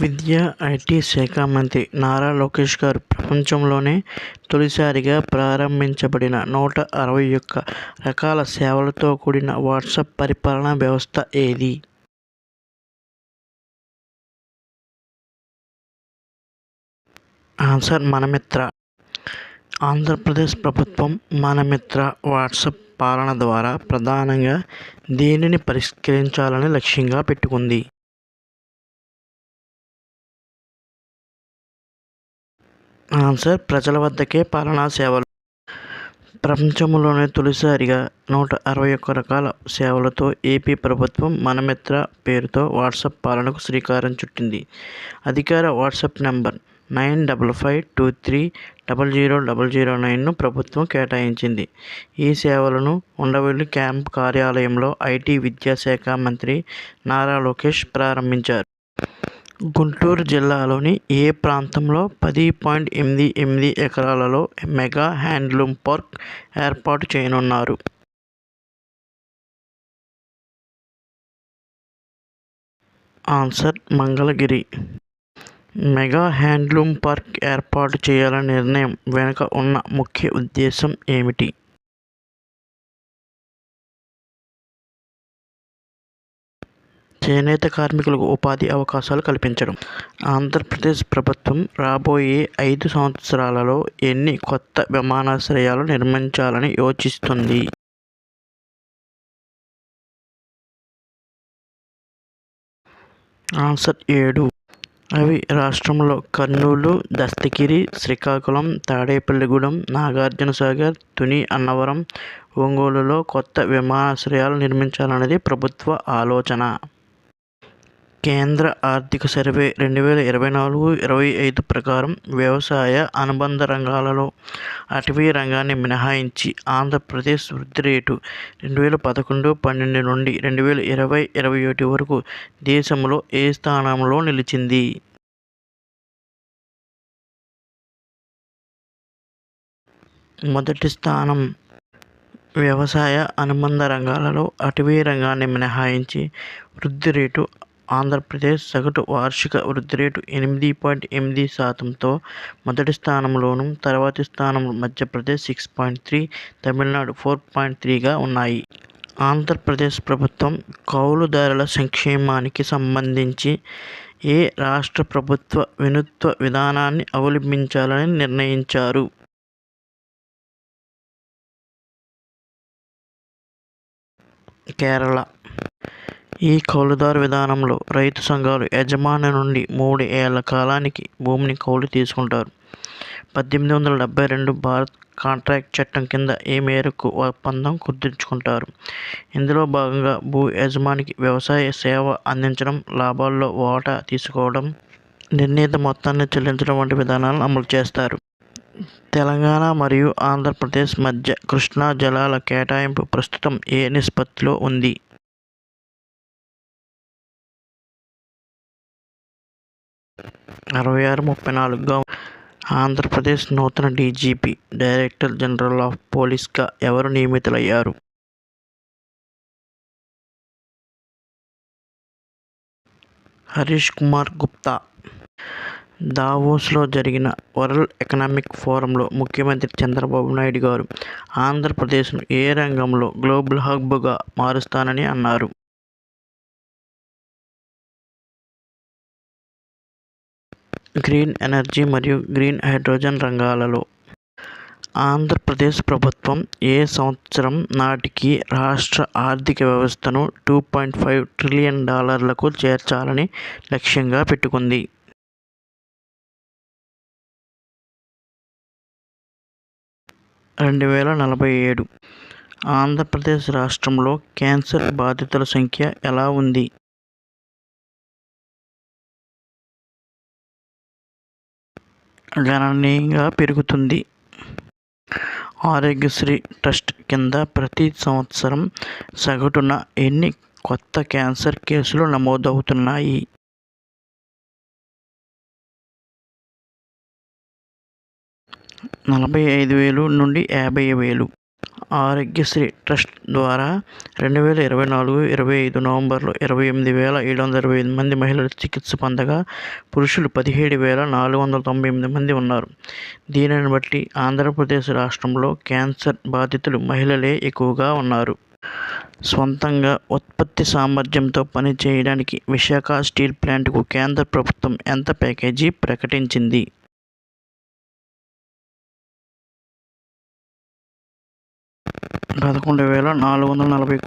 విద్యా ఐటీ శాఖ మంత్రి నారా లోకేష్ గారు ప్రపంచంలోనే తొలిసారిగా ప్రారంభించబడిన నూట అరవై ఒక్క రకాల సేవలతో కూడిన వాట్సాప్ పరిపాలనా వ్యవస్థ ఏది? ఆన్సర్ మనమిత్ర. ఆంధ్రప్రదేశ్ ప్రభుత్వం మనమిత్ర వాట్సాప్ పాలన ద్వారా ప్రధానంగా దేనిని పరిష్కరించాలని లక్ష్యంగా పెట్టుకుంది? ఆన్సర్ ప్రజల వద్దకే పాలనా సేవలు. ప్రపంచంలోనే తొలిసారిగా నూట అరవై ఒక్క రకాల సేవలతో ఏపీ ప్రభుత్వం మనమిత్ర పేరుతో వాట్సాప్ పాలనకు శ్రీకారం చుట్టింది. అధికార WhatsApp number nine double five two three double zero double zero నైన్ను ప్రభుత్వం కేటాయించింది. ఈ సేవలను ఉండవల్లి క్యాంప్ కార్యాలయంలో ఐటీ విద్యాశాఖ మంత్రి నారా లోకేష్ ప్రారంభించారు. గుంటూరు జిల్లాలోని ఏ ప్రాంతంలో పది పాయింట్ ఎనిమిది ఎనిమిది ఎకరాలలో మెగా హ్యాండ్లూమ్ పార్క్ ఏర్పాటు చేయనున్నారు? Answer Mangalagiri. Mega handloom park ఏర్పాటు చేయాలనే నిర్ణయం వెనుక ఉన్న ముఖ్య ఉద్దేశం ఏమిటి? చేనేత కార్మికులకు ఉపాధి అవకాశాలు కల్పించడం. ఆంధ్రప్రదేశ్ ప్రభుత్వం రాబోయే ఐదు సంవత్సరాలలో ఎన్ని కొత్త విమానాశ్రయాలు నిర్మించాలని యోచిస్తుంది? ఆన్సర్ ఏడు. అవి రాష్ట్రంలో కర్నూలు దస్తగిరి శ్రీకాకుళం తాడేపల్లిగూడెం నాగార్జునసాగర్ తుని అన్నవరం ఒంగోలులో కొత్త విమానాశ్రయాలు నిర్మించాలన్నది ప్రభుత్వ ఆలోచన. కేంద్ర ఆర్థిక సర్వే రెండు వేల ఇరవై నాలుగు ఇరవై ఐదు ప్రకారం వ్యవసాయ అనుబంధ రంగాలలో అటవీ రంగాన్ని మినహాయించి ఆంధ్రప్రదేశ్ వృద్ధి రేటు రెండు వేల పదకొండు పన్నెండు నుండి రెండు వేల ఇరవై ఇరవై ఒకటి వరకు దేశంలో ఏ స్థానంలో నిలిచింది? మొదటి స్థానం వ్యవసాయ అనుబంధ రంగాలలో అటవీ రంగాన్ని మినహాయించి వృద్ధి రేటు ఆంధ్రప్రదేశ్ సగటు వార్షిక వృద్ధి రేటు ఎనిమిది పాయింట్ ఎనిమిది శాతంతో మొదటి స్థానంలోను తర్వాతి స్థానంలో Madhya Pradesh six point three Tamil Nadu four point త్రీగా ఉన్నాయి. ఆంధ్రప్రదేశ్ ప్రభుత్వం కౌలుదారుల సంక్షేమానికి సంబంధించి ఏ రాష్ట్ర ప్రభుత్వ వినూత్వ విధానాన్ని అవలంబించాలని నిర్ణయించారు. కేరళ ఈ కౌలుదారు విధానంలో రైతు సంఘాలు యజమాని నుండి మూడు ఏళ్ళ కాలానికి భూమిని కౌలు తీసుకుంటారు. పద్దెనిమిది వందల డెబ్బై రెండు భారత్ కాంట్రాక్ట్ చట్టం కింద ఈ మేరకు ఒప్పందం కుదుర్చుకుంటారు ఇందులో భాగంగా భూ యజమానికి వ్యవసాయ సేవ అందించడం లాభాల్లో వాటా తీసుకోవడం నిర్ణీత మొత్తాన్ని చెల్లించడం వంటి విధానాలను అమలు చేస్తారు. తెలంగాణ మరియు ఆంధ్రప్రదేశ్ మధ్య కృష్ణా జలాల కేటాయింపు ప్రస్తుతం ఏ నిష్పత్తిలో ఉంది? అరవై ఆరు ముప్పై నాలుగుగా ఆంధ్రప్రదేశ్ నూతన డీజీపీ డైరెక్టర్ జనరల్ ఆఫ్ పోలీస్గా ఎవరు నియమితులయ్యారు? హరీష్ కుమార్ గుప్తా. దావోస్లో జరిగిన వరల్డ్ ఎకనామిక్ ఫోరంలో ముఖ్యమంత్రి చంద్రబాబు నాయుడు గారు ఆంధ్రప్రదేశ్ను ఏ రంగంలో గ్లోబల్ హబ్గా మారుస్తానని అన్నారు. గ్రీన్ ఎనర్జీ మరియు గ్రీన్ హైడ్రోజన్ రంగాలలో. ఆంధ్రప్రదేశ్ ప్రభుత్వం ఏ సంవత్సరం నాటికి రాష్ట్ర ఆర్థిక వ్యవస్థను టూ పాయింట్ ఫైవ్ ట్రిలియన్ డాలర్లకు చేర్చాలని లక్ష్యంగా పెట్టుకుంది. రెండు వేల నలభై ఏడు ఆంధ్రప్రదేశ్ రాష్ట్రంలో క్యాన్సర్ బాధితుల సంఖ్య ఎలా ఉంది? గణనీయంగా పెరుగుతుంది. ఆరోగ్యశ్రీ ట్రస్ట్ కింద ప్రతి సంవత్సరం సగటున ఎన్ని కొత్త క్యాన్సర్ కేసులు నమోదవుతున్నాయి? నలభై ఐదు వేలు నుండి యాభై వేలు. ఆరోగ్యశ్రీ ట్రస్ట్ ద్వారా రెండు వేల ఇరవై నాలుగు ఇరవై ఐదు నవంబర్లో ఇరవై ఎనిమిది వేల ఏడు వందల ఇరవై ఐదు మంది మహిళలు చికిత్స పొందగా పురుషులు పదిహేడు వేల నాలుగు వందల తొంభై ఎనిమిది మంది ఉన్నారు. దీనిని బట్టి ఆంధ్రప్రదేశ్ రాష్ట్రంలో క్యాన్సర్ బాధితులు మహిళలే ఎక్కువగా ఉన్నారు. స్వంతంగా ఉత్పత్తి సామర్థ్యంతో పనిచేయడానికి విశాఖ స్టీల్ ప్లాంట్కు కేంద్ర ప్రభుత్వం ఎంత ప్యాకేజీ ప్రకటించింది? పదకొండు వేల నాలుగు వందల నలభై కోట్లు